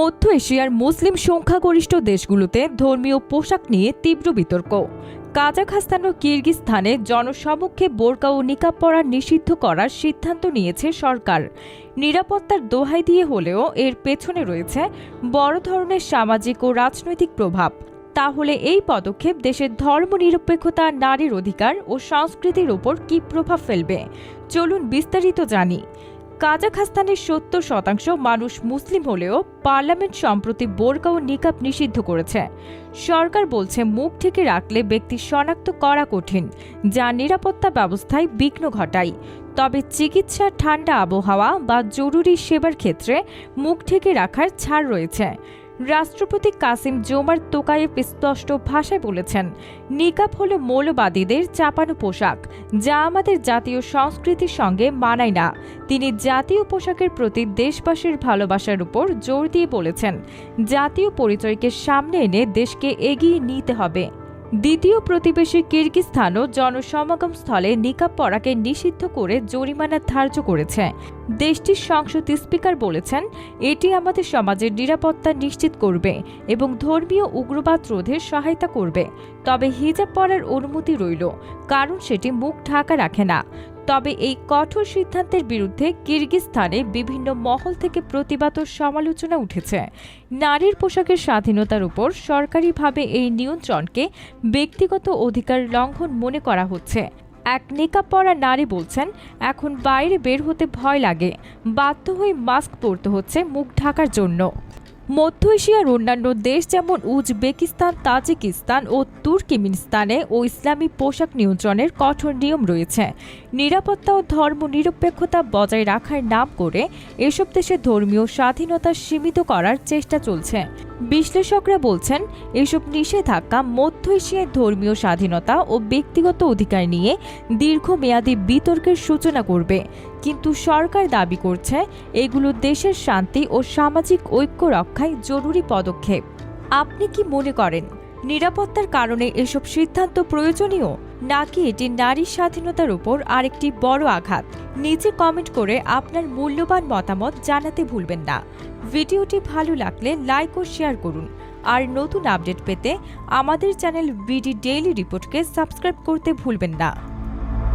মধ্য এশিয়ার মুসলিম সংখ্যাগরিষ্ঠ দেশগুলোতে ধর্মীয় পোশাক নিয়ে তীব্র বিতর্ক। কাজাখস্তান ও কিরগিস্তানে জনসমক্ষে বোরকা ও নিকাব পরা নিষিদ্ধ করার সিদ্ধান্ত নিয়েছে সরকার। নিরাপত্তার দোহাই দিয়ে হলেও এর পেছনে রয়েছে বড় ধরনের সামাজিক ও রাজনৈতিক প্রভাব। তাহলে এই পদক্ষেপ দেশের ধর্মনিরপেক্ষতা, নারীর অধিকার ও সংস্কৃতির ওপর কী প্রভাব ফেলবে? চলুন বিস্তারিত জানি। কাজাখস্তানের সত্তর শতাংশ মানুষ মুসলিম হলেও পার্লামেন্ট সম্প্রতি বোরকা ও নিকাব নিষিদ্ধ করেছে। সরকার বলছে মুখ ঢেকে রাখলে ব্যক্তি শনাক্ত করা কঠিন, যা নিরাপত্তা ব্যবস্থায় বিঘ্ন ঘটায়। তবে চিকিৎসা, ঠান্ডা আবহাওয়া বা জরুরি সেবার ক্ষেত্রে মুখ ঢেকে রাখার ছাড় রয়েছে। রাষ্ট্রপতি কাসিম জোমার তোকায়েব স্পষ্ট ভাষায় বলেছেন, নিকাব হল মৌলবাদীদের চাপানো পোশাক, যা আমাদের জাতীয় সংস্কৃতির সঙ্গে মানায় না। তিনি জাতীয় পোশাকের প্রতি দেশবাসীর ভালোবাসার উপর জোর দিয়ে বলেছেন, জাতীয় পরিচয়কে সামনে এনে দেশকে এগিয়ে নিতে হবে। দ্বিতীয় প্রতিবেশী কিরগিস্তানও জনসমাগম স্থলে নিকাব পরাকে নিষিদ্ধ করে জরিমানা ধার্য করেছে। দেশটির সংসদ স্পিকার বলেছেন, এটি আমাদের সমাজের নিরাপত্তা নিশ্চিত করবে এবং ধর্মীয় উগ্রবাদ রোধে সহায়তা করবে। তবে হিজাব পরার অনুমতি রইল, কারণ সেটি মুখ ঢাকা রাখে না। তবে এই কঠোর সিদ্ধান্তের বিরুদ্ধে কিরগিস্তানে বিভিন্ন মহল থেকে প্রতিবাদ ও সমালোচনা উঠেছে। নারীর পোশাকের স্বাধীনতার উপর সরকারিভাবে এই নিয়ন্ত্রণকে ব্যক্তিগত অধিকার লঙ্ঘন মনে করা হচ্ছে। এক নিকাব পরা নারী বলছেন, এখন বাইরে বের হতে ভয় লাগে। বাধ্য হয়ে মাস্ক পরতে হচ্ছে মুখ ঢাকার জন্য। মধ্য এশিয়ার অন্যান্য দেশ যেমন উজবেকিস্তান, তাজিকিস্তান ও তুর্কিমিনিস্তানে ও ইসলামী পোশাক নিয়ন্ত্রণের কঠোর নিয়ম রয়েছে। নিরাপত্তা ও ধর্ম নিরপেক্ষতা বজায় রাখার নাম করে এসব দেশে ধর্মীয় স্বাধীনতা সীমিত করার চেষ্টা চলছে। বিশ্লেষকরা বলছেন, এসব নিষেধাজ্ঞা মধ্য এশিয়ায় ধর্মীয় স্বাধীনতা ও ব্যক্তিগত অধিকার নিয়ে দীর্ঘমেয়াদী বিতর্কের সূচনা করবে। কিন্তু সরকার দাবি করছে, এগুলো দেশের শান্তি ও সামাজিক ঐক্য রক্ষায় জরুরি পদক্ষেপ। আপনি কি মনে করেন? নিরাপত্তার কারণে এসব সিদ্ধান্ত প্রয়োজনীয়, নাকি এটি নারী স্বাধীনতার উপর আরেকটি বড় আঘাত? নিচে কমেন্ট করে আপনার মূল্যবান মতামত জানাতে ভুলবেন না। ভিডিওটি ভালো লাগলে লাইক ও শেয়ার করুন। আর নতুন আপডেট পেতে আমাদের চ্যানেল বিডি ডেইলি রিপোর্টকে সাবস্ক্রাইব করতে ভুলবেন না।